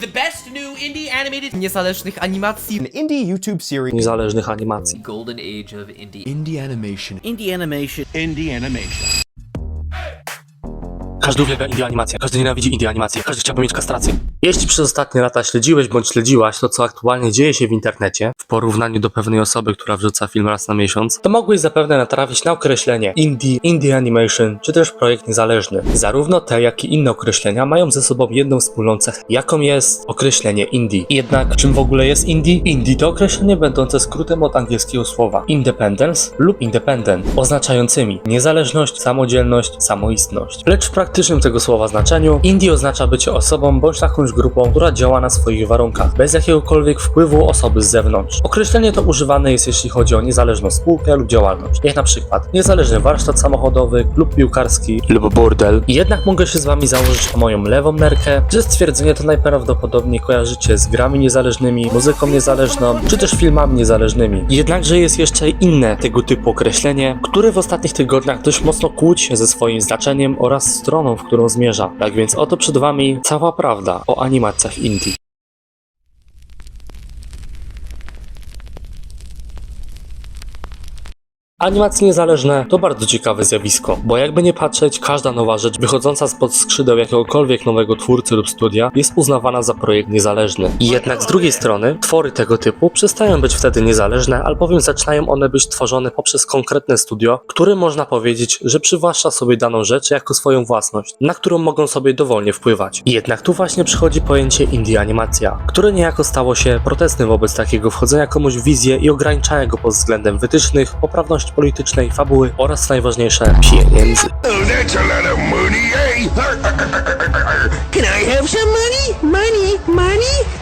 The best new indie animated niezależnych animacji. An indie YouTube series niezależnych animacji. golden age of indie. indie animation Indie animation. Indie animation. Każdy uwielbia indie animację, każdy nienawidzi indie animację, każdy chciałby mieć kastrację. Jeśli przez ostatnie lata śledziłeś bądź śledziłaś to, co aktualnie dzieje się w internecie, w porównaniu do pewnej osoby, która wrzuca film raz na miesiąc, to mogłeś zapewne natrafić na określenie indie, indie animation, czy też projekt niezależny. Zarówno te, jak i inne określenia mają ze sobą jedną wspólną cechę, jaką jest określenie indie. Jednak czym w ogóle jest indie? Indie to określenie będące skrótem od angielskiego słowa independence lub independent, oznaczającymi niezależność, samodzielność, samoistność. Lecz w praktycznym tego słowa znaczeniu indie oznacza bycie osobą bądź jakąś grupą, która działa na swoich warunkach, bez jakiegokolwiek wpływu osoby z zewnątrz. Określenie to używane jest jeśli chodzi o niezależną spółkę lub działalność, jak na przykład niezależny warsztat samochodowy, klub piłkarski lub burdel. Jednak mogę się z wami założyć o moją lewą nerkę, że stwierdzenie to najprawdopodobniej kojarzycie z grami niezależnymi, muzyką niezależną, czy też filmami niezależnymi. Jednakże jest jeszcze inne tego typu określenie, które w ostatnich tygodniach dość mocno kłóci się ze swoim znaczeniem oraz stroną, w którą zmierza. Tak więc oto przed wami cała prawda o animacjach indie. Animacje niezależne to bardzo ciekawe zjawisko, bo jakby nie patrzeć, każda nowa rzecz wychodząca spod skrzydeł jakiegokolwiek nowego twórcy lub studia jest uznawana za projekt niezależny. I jednak z drugiej strony, twory tego typu przestają być wtedy niezależne, albowiem zaczynają one być tworzone poprzez konkretne studio, które można powiedzieć, że przywłaszcza sobie daną rzecz jako swoją własność, na którą mogą sobie dowolnie wpływać. Jednak tu właśnie przychodzi pojęcie indie animacja, które niejako stało się protestem wobec takiego wchodzenia komuś w wizję i ograniczania go pod względem wytycznych, poprawności politycznej, fabuły oraz najważniejsze pieniędzy. Can I have some money? Money? Money?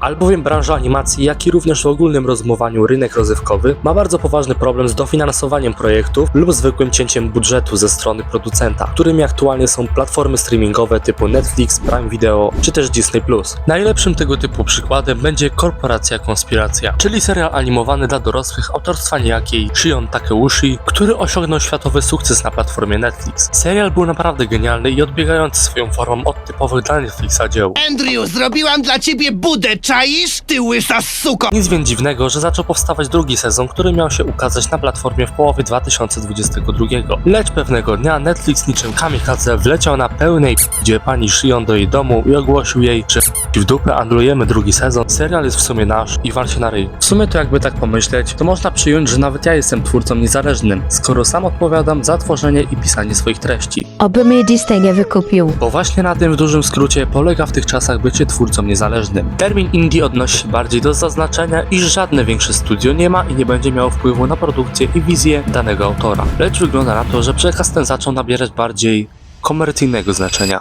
Albowiem branża animacji, jak i również w ogólnym rozumowaniu rynek rozrywkowy ma bardzo poważny problem z dofinansowaniem projektów lub zwykłym cięciem budżetu ze strony producenta, którymi aktualnie są platformy streamingowe typu Netflix, Prime Video czy też Disney+. Najlepszym tego typu przykładem będzie Korporacja Konspiracja, czyli serial animowany dla dorosłych autorstwa niejakiej Shion Takeuchi, który osiągnął światowy sukces na platformie Netflix. Serial był naprawdę genialny i odbiegający swoją formą od typowych dla Netflixa dzieł. Andrew, zrobiłam dla ciebie budę, czaisz? Ty łysa suko! Nic więc dziwnego, że zaczął powstawać drugi sezon, który miał się ukazać na platformie w połowie 2022. Lecz pewnego dnia Netflix niczym kamikadze wleciał na pełnej gdzie pani Shion do jej domu i ogłosił jej, że w dupę anulujemy drugi sezon, serial jest w sumie nasz i wal się na ryj. W sumie to jakby tak pomyśleć, to można przyjąć, że nawet ja jestem twórcą niezależnym, skoro sam odpowiadam za tworzenie i pisanie swoich treści. Oby mnie Disney wykupił. Bo właśnie na tym w dużym skrócie polega w tych czasach bycie twórcą niezależnym. Termin indie odnosi się bardziej do zaznaczenia, iż żadne większe studio nie ma i nie będzie miało wpływu na produkcję i wizję danego autora. Lecz wygląda na to, że przekaz ten zaczął nabierać bardziej komercyjnego znaczenia.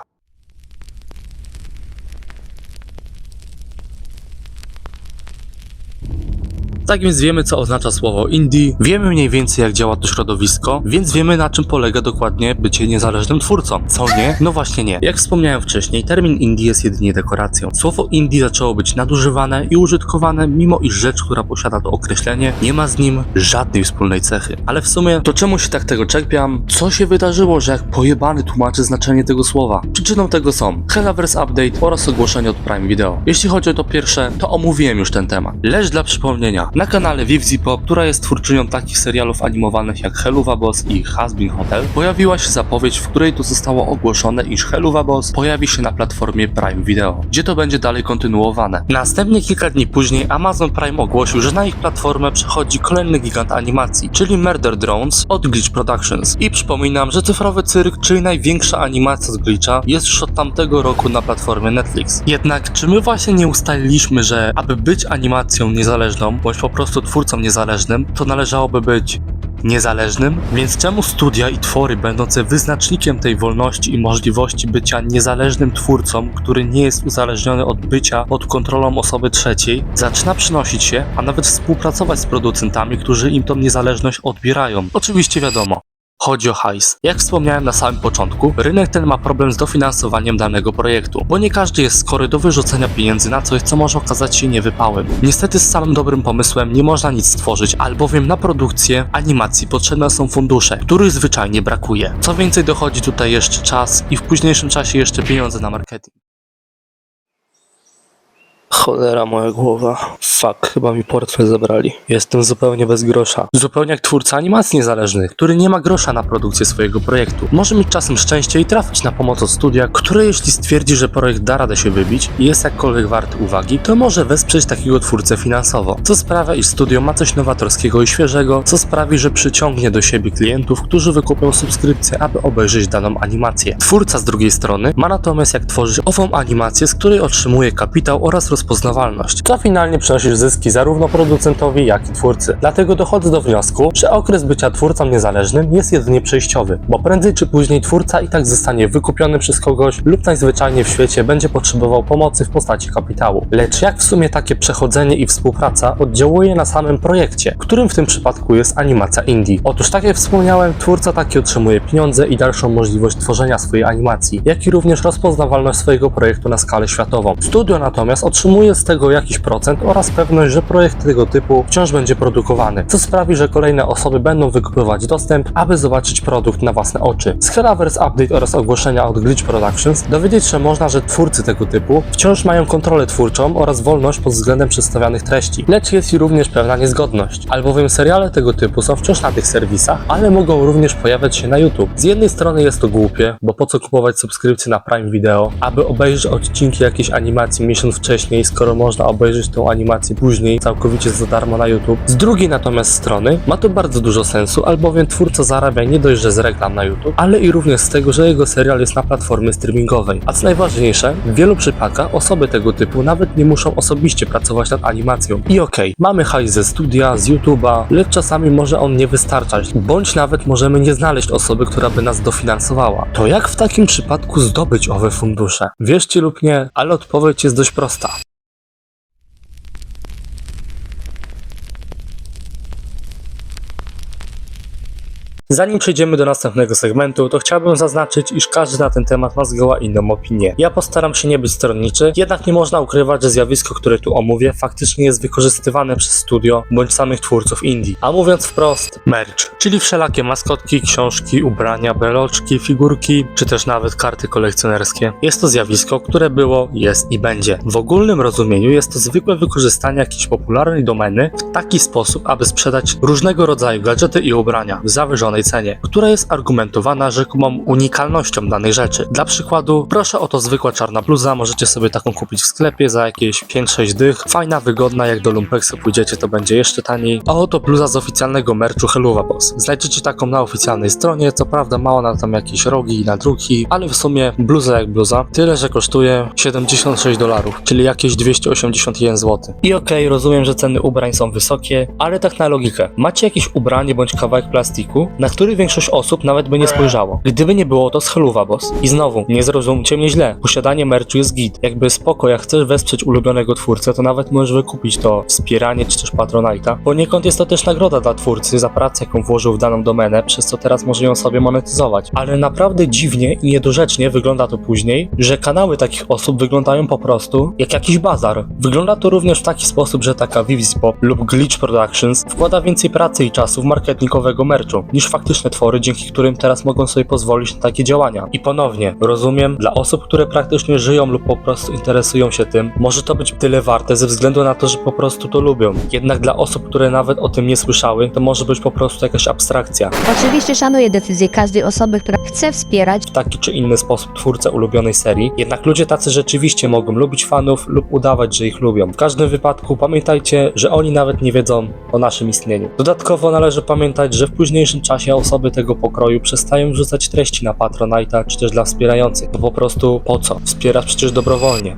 Tak więc wiemy, co oznacza słowo indie, wiemy mniej więcej, jak działa to środowisko, więc wiemy, na czym polega dokładnie bycie niezależnym twórcą. Co nie? No właśnie nie. Jak wspomniałem wcześniej, termin indie jest jedynie dekoracją. Słowo indie zaczęło być nadużywane i użytkowane, mimo iż rzecz, która posiada to określenie, nie ma z nim żadnej wspólnej cechy. Ale w sumie, to czemu się tak tego czepiam? Co się wydarzyło, że jak pojebany tłumaczy znaczenie tego słowa? Przyczyną tego są Helaverse Update oraz ogłoszenie od Prime Video. Jeśli chodzi o to pierwsze, to omówiłem już ten temat. Lecz dla przypomnienia, na kanale Vivzi Pop, która jest twórczynią takich serialów animowanych jak Helluva Boss i Hasbin Hotel, pojawiła się zapowiedź, w której to zostało ogłoszone, iż Helluva Boss pojawi się na platformie Prime Video, gdzie to będzie dalej kontynuowane. Następnie kilka dni później Amazon Prime ogłosił, że na ich platformę przechodzi kolejny gigant animacji, czyli Murder Drones od Glitch Productions. I przypominam, że cyfrowy cyrk, czyli największa animacja z Glitcha, jest już od tamtego roku na platformie Netflix. Jednak czy my właśnie nie ustaliliśmy, że aby być animacją niezależną, bądź po prostu twórcą niezależnym, to należałoby być niezależnym? Więc czemu studia i twory będące wyznacznikiem tej wolności i możliwości bycia niezależnym twórcą, który nie jest uzależniony od bycia pod kontrolą osoby trzeciej, zaczyna przynosić się, a nawet współpracować z producentami, którzy im tą niezależność odbierają? Oczywiście wiadomo. Chodzi o hajs. Jak wspomniałem na samym początku, rynek ten ma problem z dofinansowaniem danego projektu, bo nie każdy jest skory do wyrzucenia pieniędzy na coś, co może okazać się niewypałem. Niestety z samym dobrym pomysłem nie można nic stworzyć, albowiem na produkcję animacji potrzebne są fundusze, których zwyczajnie brakuje. Co więcej dochodzi tutaj jeszcze czas i w późniejszym czasie jeszcze pieniądze na marketing. Cholera moja głowa. Fuck, chyba mi portfel zabrali. Jestem zupełnie bez grosza. Zupełnie jak twórca animacji niezależnych, który nie ma grosza na produkcję swojego projektu. Może mieć czasem szczęście i trafić na pomoc od studia, które jeśli stwierdzi, że projekt da radę się wybić i jest jakkolwiek warty uwagi, to może wesprzeć takiego twórcę finansowo. Co sprawia, iż studio ma coś nowatorskiego i świeżego, co sprawi, że przyciągnie do siebie klientów, którzy wykupią subskrypcję, aby obejrzeć daną animację. Twórca z drugiej strony ma natomiast jak tworzyć ową animację, z której otrzymuje kapitał oraz rozpoznawalność, co finalnie przynosi zyski zarówno producentowi, jak i twórcy. Dlatego dochodzę do wniosku, że okres bycia twórcą niezależnym jest jedynie przejściowy, bo prędzej czy później twórca i tak zostanie wykupiony przez kogoś lub najzwyczajniej w świecie będzie potrzebował pomocy w postaci kapitału. Lecz jak w sumie takie przechodzenie i współpraca oddziałuje na samym projekcie, którym w tym przypadku jest animacja indie? Otóż tak jak wspomniałem, twórca taki otrzymuje pieniądze i dalszą możliwość tworzenia swojej animacji, jak i również rozpoznawalność swojego projektu na skalę światową. Studio natomiast otrzymuje z tego jakiś procent oraz pewność, że projekt tego typu wciąż będzie produkowany, co sprawi, że kolejne osoby będą wykupywać dostęp, aby zobaczyć produkt na własne oczy. Z Helaverse Update oraz ogłoszenia od Glitch Productions dowiedzieć się można, że twórcy tego typu wciąż mają kontrolę twórczą oraz wolność pod względem przedstawianych treści, lecz jest i również pewna niezgodność, albowiem seriale tego typu są wciąż na tych serwisach, ale mogą również pojawiać się na YouTube. Z jednej strony jest to głupie, bo po co kupować subskrypcję na Prime Video, aby obejrzeć odcinki jakiejś animacji miesiąc wcześniej, skoro można obejrzeć tą animację później całkowicie za darmo na YouTube. Z drugiej natomiast strony ma to bardzo dużo sensu, albowiem twórca zarabia nie dość, że z reklam na YouTube, ale i również z tego, że jego serial jest na platformie streamingowej. A co najważniejsze, w wielu przypadkach osoby tego typu nawet nie muszą osobiście pracować nad animacją. I okej, mamy hajs ze studia, z YouTube'a, lecz czasami może on nie wystarczać, bądź nawet możemy nie znaleźć osoby, która by nas dofinansowała. To jak w takim przypadku zdobyć owe fundusze? Wierzcie lub nie, ale odpowiedź jest dość prosta. Zanim przejdziemy do następnego segmentu, to chciałbym zaznaczyć, iż każdy na ten temat ma zgoła inną opinię. Ja postaram się nie być stronniczy, jednak nie można ukrywać, że zjawisko, które tu omówię, faktycznie jest wykorzystywane przez studio bądź samych twórców indie. A mówiąc wprost, merch, czyli wszelakie maskotki, książki, ubrania, beloczki, figurki, czy też nawet karty kolekcjonerskie. Jest to zjawisko, które było, jest i będzie. W ogólnym rozumieniu jest to zwykłe wykorzystanie jakiejś popularnej domeny w taki sposób, aby sprzedać różnego rodzaju gadżety i ubrania w zawyżonej cenie, która jest argumentowana rzekomą unikalnością danej rzeczy. Dla przykładu, proszę oto zwykła czarna bluza, możecie sobie taką kupić w sklepie za jakieś 5-6 dych. Fajna, wygodna, jak do Lumpeksu pójdziecie, to będzie jeszcze taniej. A oto bluza z oficjalnego merchu Helluva Boss. Znajdziecie taką na oficjalnej stronie, co prawda ma ona tam jakieś rogi i nadruki, ale w sumie bluza jak bluza, tyle, że kosztuje 76 dolarów, czyli jakieś 281 zł. I okej, rozumiem, że ceny ubrań są wysokie, ale tak na logikę. Macie jakieś ubranie bądź kawałek plastiku, na który większość osób nawet by nie spojrzało. Gdyby nie było to z Helluva Boss. I znowu, nie zrozumcie mnie źle, posiadanie merchu jest git. Jakby spoko, jak chcesz wesprzeć ulubionego twórcę, to nawet możesz wykupić to wspieranie czy też Patronite'a. Poniekąd jest to też nagroda dla twórcy za pracę, jaką włożył w daną domenę, przez co teraz może ją sobie monetyzować. Ale naprawdę dziwnie i niedorzecznie wygląda to później, że kanały takich osób wyglądają po prostu jak jakiś bazar. Wygląda to również w taki sposób, że taka Vivis Pop lub Glitch Productions wkłada więcej pracy i czasu w marketingowego merchu niż faktyczne twory, dzięki którym teraz mogą sobie pozwolić na takie działania. I ponownie, rozumiem, dla osób, które praktycznie żyją lub po prostu interesują się tym, może to być tyle warte ze względu na to, że po prostu to lubią. Jednak dla osób, które nawet o tym nie słyszały, to może być po prostu jakaś abstrakcja. Oczywiście szanuję decyzję każdej osoby, która chce wspierać w taki czy inny sposób twórcę ulubionej serii, jednak ludzie tacy rzeczywiście mogą lubić fanów lub udawać, że ich lubią. W każdym wypadku pamiętajcie, że oni nawet nie wiedzą o naszym istnieniu. Dodatkowo należy pamiętać, że w późniejszym czasie osoby tego pokroju przestają wrzucać treści na Patronite'a czy też dla wspierających. To po prostu po co? Wspierasz przecież dobrowolnie.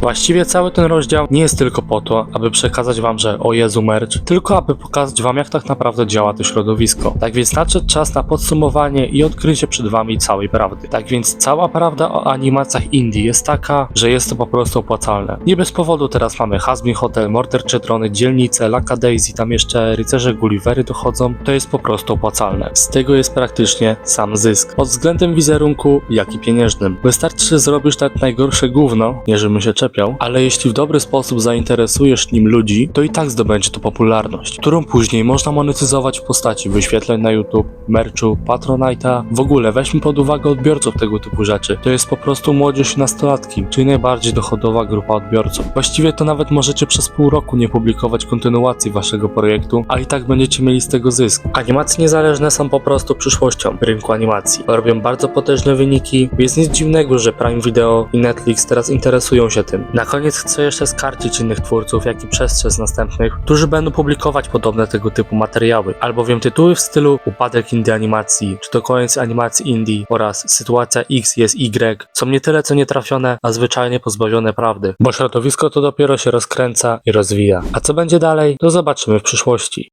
Właściwie cały ten rozdział nie jest tylko po to, aby przekazać wam, że o Jezu merch, tylko aby pokazać wam, jak tak naprawdę działa to środowisko. Tak więc nadszedł czas na podsumowanie i odkrycie przed wami całej prawdy. Tak więc cała prawda o animacjach indie jest taka, że jest to po prostu opłacalne. Nie bez powodu teraz mamy Hazbin Hotel, Mordercze Trony, Dzielnice, Laka Daisy, tam jeszcze Rycerze Gullivery dochodzą. To jest po prostu opłacalne. Z tego jest praktycznie sam zysk. Pod względem wizerunku, jak i pieniężnym. Wystarczy, że zrobisz tak najgorsze gówno, nie żebym się czepiał, zaczepiał, ale jeśli w dobry sposób zainteresujesz nim ludzi, to i tak zdobędzie to popularność, którą później można monetyzować w postaci wyświetleń na YouTube, merchu, Patronite'a. W ogóle weźmy pod uwagę odbiorców tego typu rzeczy. To jest po prostu młodzież i nastolatki, czyli najbardziej dochodowa grupa odbiorców. Właściwie to nawet możecie przez pół roku nie publikować kontynuacji waszego projektu, a i tak będziecie mieli z tego zysk. Animacje niezależne są po prostu przyszłością rynku animacji. Robią bardzo potężne wyniki, więc nic dziwnego, że Prime Video i Netflix teraz interesują się tym. Na koniec chcę jeszcze skarcić innych twórców, jak i przestrzec następnych, którzy będą publikować podobne tego typu materiały, albowiem tytuły w stylu Upadek indie animacji, czy to koniec animacji indie oraz Sytuacja X jest Y są nie tyle co nietrafione, a zwyczajnie pozbawione prawdy, bo środowisko to dopiero się rozkręca i rozwija. A co będzie dalej, to zobaczymy w przyszłości.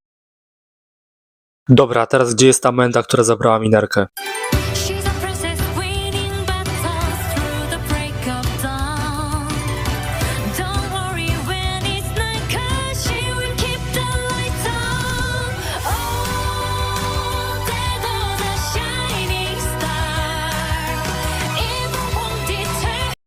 Dobra, teraz gdzie jest ta menda, która zabrała mi nerkę?